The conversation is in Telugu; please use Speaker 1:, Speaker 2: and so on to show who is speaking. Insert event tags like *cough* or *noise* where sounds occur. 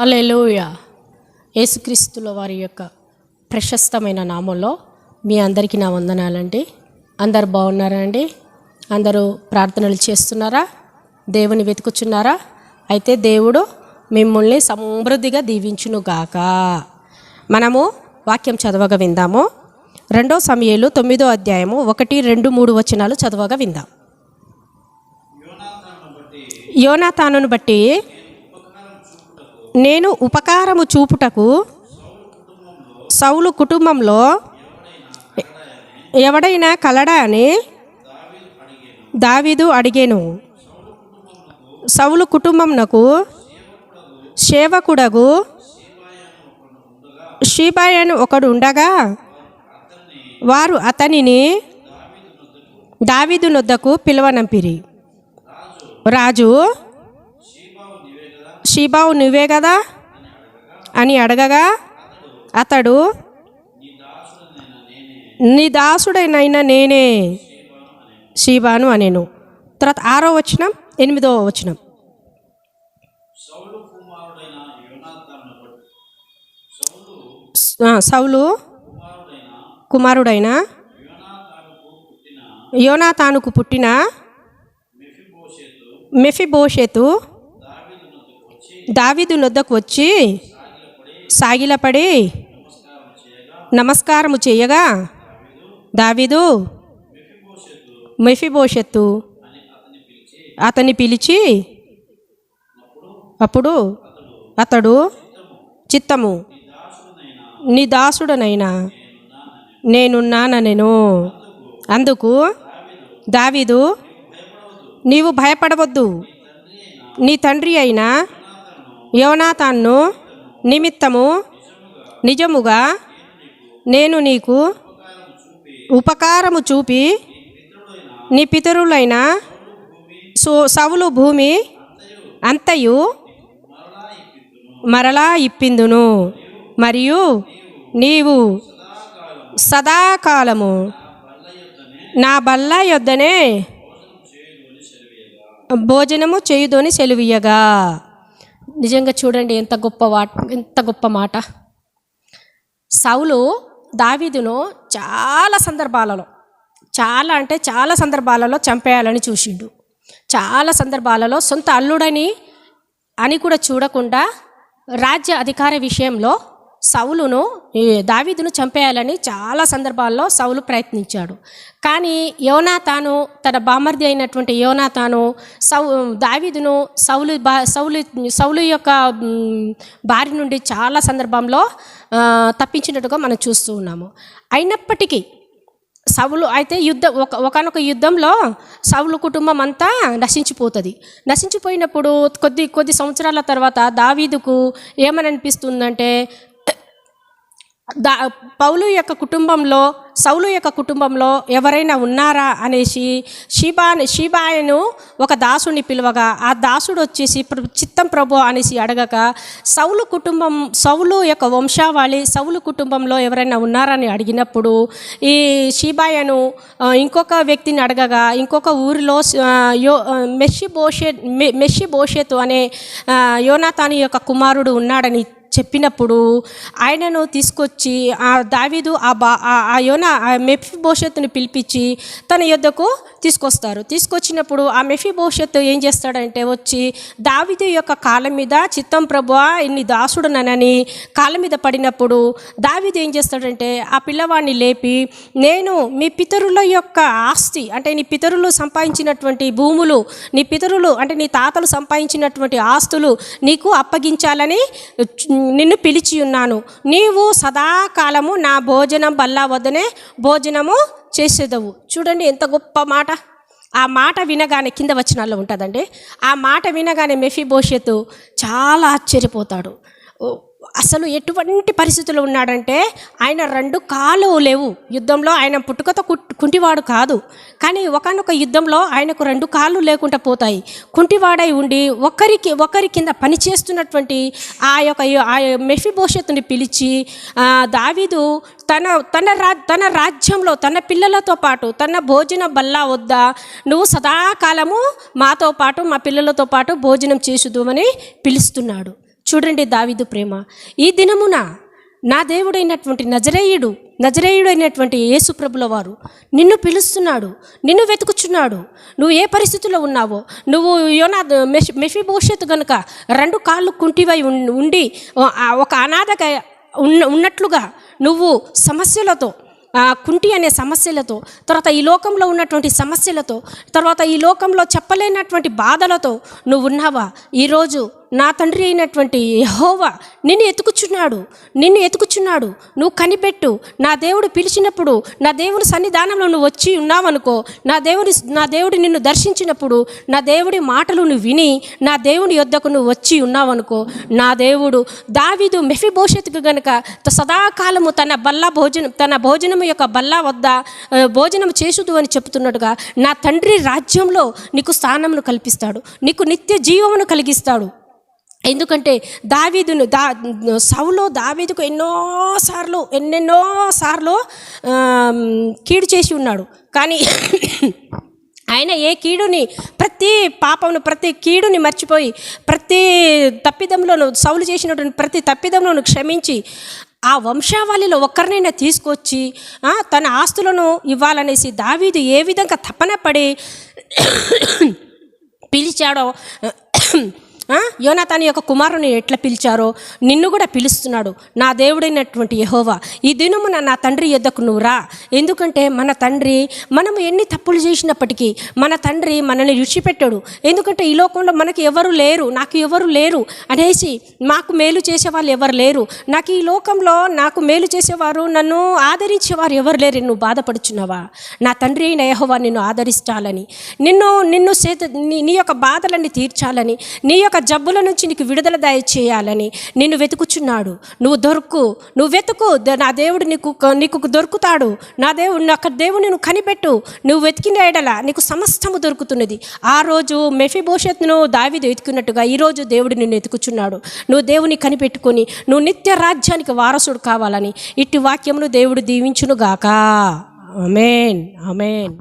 Speaker 1: అలెలోయ యేసుక్రీస్తుల వారి యొక్క ప్రశస్తమైన నామంలో మీ అందరికీ నా వందనాలండి. అందరు బాగున్నారా అండి? అందరూ ప్రార్థనలు చేస్తున్నారా? దేవుని వెతుకుచున్నారా? అయితే దేవుడు మిమ్మల్ని సమృద్ధిగా దీవించును గాక. మనము వాక్యం చదవగా విందాము. రెండో సమయాలు తొమ్మిదో అధ్యాయము ఒకటి రెండు మూడు వచనాలు చదవగా విందాం. యోనాతానును బట్టి నేను ఉపకారము చూపుటకు సౌలు కుటుంబంలో ఎవడైనా కలడా అని దావీదు అడిగాను. సౌలు కుటుంబంనకు సేవకుడగు షీబాయను ఒకడు ఉండగా వారు అతనిని దావీదు నొద్దకు పిలువనంపిరి. రాజు షీబావు నువ్వే కదా? అని అడగగా అతడు నీ దాసుడైన నేనే షీబాను అనేను. తర్వాత ఆరో వచనం ఎనిమిదో వచనం. సౌలు కుమారుడైన యోనాతానుకు పుట్టిన మెఫిబోషెతు దావీదు నొద్దకు వచ్చి సాగిలపడి నమస్కారము చేయగా దావీదు మెఫిబోషత్తు అతన్ని పిలిచి అప్పుడు అతడు చిత్తము నీ దాసుడనైనా నేనున్నానెను అందుకు దావీదు నీవు భయపడవద్దు. నీ తండ్రి అయినా యోనాతాన్ను నిమిత్తము నిజముగా నేను నీకు ఉపకారము చూపి నీ పితరులైన సో సవులు భూమి అంతయు మరలా ఇప్పిందును. మరియు నీవు సదాకాలము నా బల్ల యొద్దనే భోజనము చేయుదోని సెలువీయగా నిజంగా చూడండి ఎంత గొప్ప వాట్ ఎంత గొప్ప మాట. సౌలు దావీదును చాలా సందర్భాలలో చాలా అంటే చాలా సందర్భాలలో చంపేయాలని చూసిండు. చాలా సందర్భాలలో సొంత అల్లుడని అని కూడా చూడకుండా రాజ్య అధికార విషయంలో సౌలును దావీదును చంపేయాలని చాలా సందర్భాల్లో సౌలు ప్రయత్నించాడు. కానీ యోనాతాను తన బామర్ది అయినటువంటి యోనాతాను సౌ దావీదును సౌలు బా సౌలు సౌలు యొక్క మ్, బారి నుండి చాలా సందర్భంలో తప్పించినట్టుగా మనం చూస్తూ ఉన్నాము. అయినప్పటికీ సవులు అయితే యుద్ధ ఒక ఒకనొక యుద్ధంలో సవులు కుటుంబం అంతా నశించిపోతుంది. నశించిపోయినప్పుడు కొద్ది కొద్ది సంవత్సరాల తర్వాత దావీదుకు ఏమని అనిపిస్తుందంటే దా పౌలు యొక్క కుటుంబంలో సౌలు యొక్క కుటుంబంలో ఎవరైనా ఉన్నారా అనేసి షీబా షీబాయను ఒక దాసుని పిలవగా ఆ దాసుడు వచ్చేసి "ప్ర- చిత్తం ప్రభు అనేసి అడగక సౌలు కుటుంబం సౌలు యొక్క వంశావళి సౌలు కుటుంబంలో ఎవరైనా ఉన్నారని అడిగినప్పుడు ఈ షీబాయను ఇంకొక వ్యక్తిని అడగగా ఇంకొక ఊరిలో యో ఆ, మెషి బోషే మె- మెషి బోషేతు అనే యోనాథాని యోనాతాని యొక్క కుమారుడు ఉన్నాడని చెప్పినప్పుడు ఆయనను తీసుకొచ్చి ఆ దావీదు ఆ బా ఆ- ఆ యోన ఆ మెఫీ భవిష్యత్తుని పిలిపించి తన యొద్దకు తీసుకొస్తారు. తీసుకొచ్చినప్పుడు ఆ మెఫీ భవిష్యత్తు ఏం చేస్తాడంటే వచ్చి దావీదు యొక్క కాళ్ళ మీద చిత్తం ప్రభు ఇన్ని దాసుడునని కాళ్ళ మీద పడినప్పుడు దావీదు ఏం చేస్తాడంటే ఆ పిల్లవాడిని లేపి నేను మీ పితరుల యొక్క ఆస్తి అంటే నీ పితరులు సంపాదించినటువంటి భూములు నీ పితరులు అంటే నీ తాతలు సంపాదించినటువంటి ఆస్తులు నీకు అప్పగించాలని నిన్ను పిలిచి ఉన్నాను. నీవు సదాకాలము నా భోజనం బల్లా వద్దనే భోజనము చేసేదవు. చూడండి ఎంత గొప్ప మాట. ఆ మాట వినగానే కింద వచనాల్లో ఉంటుందండి. ఆ మాట వినగానే మెఫీ భవిష్యత్తు చాలా ఆశ్చర్యపోతాడు. అసలు ఎటువంటి పరిస్థితులు ఉన్నాడంటే ఆయన రెండు కాళ్ళు లేవు. యుద్ధంలో ఆయన పుట్టుకతో కుట్- కుంటివాడు కాదు. కానీ ఒకనొక యుద్ధంలో ఆయనకు రెండు కాళ్ళు లేకుండా పోతాయి. కుంటివాడై ఉండి ఒకరికి ఒకరి కింద పనిచేస్తున్నటువంటి ఆ యొక్క ఆ మెఫీ భవిష్యత్తుని పిలిచి దావీదు తన తన రా తన రాజ్యంలో తన పిల్లలతో పాటు తన భోజన బల్లా వద్ద నువ్వు సదాకాలము మాతో పాటు మా పిల్లలతో పాటు భోజనం చేసుదుమని పిలుస్తున్నాడు. చూడండి దావిదు ప్రేమ. ఈ దినమున నా దేవుడైనటువంటి నజరేయుడు నజరేయుడైనటువంటి యేసుప్రభుల వారు నిన్ను పిలుస్తున్నాడు నిన్ను వెతుకుచున్నాడు. నువ్వు ఏ పరిస్థితిలో ఉన్నావో నువ్వు యోనా మెషి మెషి భవిష్యత్తు కనుక రెండు కాళ్ళు కుంటివై ఉండి ఒక అనాథగా ఉన్న ఉన్నట్లుగా నువ్వు సమస్యలతో కుంటి అనే సమస్యలతో తర్వాత ఈ లోకంలో ఉన్నటువంటి సమస్యలతో తర్వాత ఈ లోకంలో చెప్పలేనటువంటి బాధలతో నువ్వు ఉన్నావా? ఈరోజు నా తండ్రి అయినటువంటి యహోవా నిన్ను ఎతుకుచున్నాడు నిన్ను ఎతుకుచున్నాడు నువ్వు కనిపెట్టు. నా దేవుడు పిలిచినప్పుడు నా దేవుని సన్నిధానంలో నువ్వు వచ్చి ఉన్నావనుకో నా దేవుడి నా దేవుడు నిన్ను దర్శించినప్పుడు నా దేవుడి మాటలు నువ్వు విని నా దేవుని యొద్దకు నువ్వు వచ్చి ఉన్నావనుకో నా దేవుడు దావీదు భవిష్యత్తుకు గనుక త- సదాకాలము తన బల్ల భోజనం తన భోజనం యొక్క బల్ల వద్ద భోజనం చేసుదు అని చెప్తున్నట్టుగా నా తండ్రి రాజ్యంలో నీకు స్థానమును కల్పిస్తాడు. నీకు నిత్య జీవమును కలిగిస్తాడు. ఎందుకంటే దావీదును దా సౌలో దావీదుకు ఎన్నోసార్లు ఎన్నెన్నో సార్లు కీడు చేసి ఉన్నాడు. కానీ *coughs* ఆయన ఏ కీడుని ప్రతి పాపమును ప్రతి కీడుని మర్చిపోయి ప్రతి తప్పిదంలోను సౌలు చేసినటువంటి ప్రతి తప్పిదంలోను క్షమించి ఆ వంశావళిలో ఒక్కరినైనా తీసుకొచ్చి తన ఆస్తులను ఇవ్వాలనేసి దావీదు ఏ విధంగా తపన పడి *coughs* పిలిచాడో యోనాతాని యొక్క కుమారుని ఎట్లా పిలిచారో నిన్ను కూడా పిలుస్తున్నాడు నా దేవుడైనటువంటి యహోవా. ఈ దినమున నా తండ్రి యొద్దకు నువ్వు రా. ఎందుకంటే మన తండ్రి మనము ఎన్ని తప్పులు చేసినప్పటికీ మన తండ్రి మనల్ని విడిచిపెట్టాడు ఎందుకంటే ఈ లోకంలో మనకి ఎవరు లేరు నాకు ఎవరు లేరు అనేసి మాకు మేలు చేసే వాళ్ళు ఎవరు లేరు. నాకు ఈ లోకంలో నాకు మేలు చేసేవారు నన్ను ఆదరించేవారు ఎవరు లేరు. నువ్వు బాధపడుచున్నావా? నా తండ్రి అయిన యహోవా నిన్ను ఆదరించాలని నిన్ను నిన్ను సేత నీ నీ యొక్క బాధలన్నీ తీర్చాలని నీ యొక్క జబ్బుల నుంచి నీకు విడుదల దయచేయాలని నిన్ను వెతుకుచున్నాడు. నువ్వు దొరుకు నువ్వు వెతుకు ద- నా దేవుడు నీకు నీకు దొరుకుతాడు. నా దేవుడు నాకు దేవుడు నేను కనిపెట్టు. నువ్వు వెతికిన ఎడల నీకు సమస్తము దొరుకుతున్నది. ఆ రోజు మెఫిభోషత్ను దావిది వెతుకున్నట్టుగా ఈరోజు దేవుడు నిన్ను ఎతుకుచున్నాడు నువ్వు దేవుని కనిపెట్టుకొని నువ్వు నిత్య రాజ్యానికి వారసుడు కావాలని ఇట్టి వాక్యమును దేవుడు దీవించునుగాక. అమేన్ అమేన్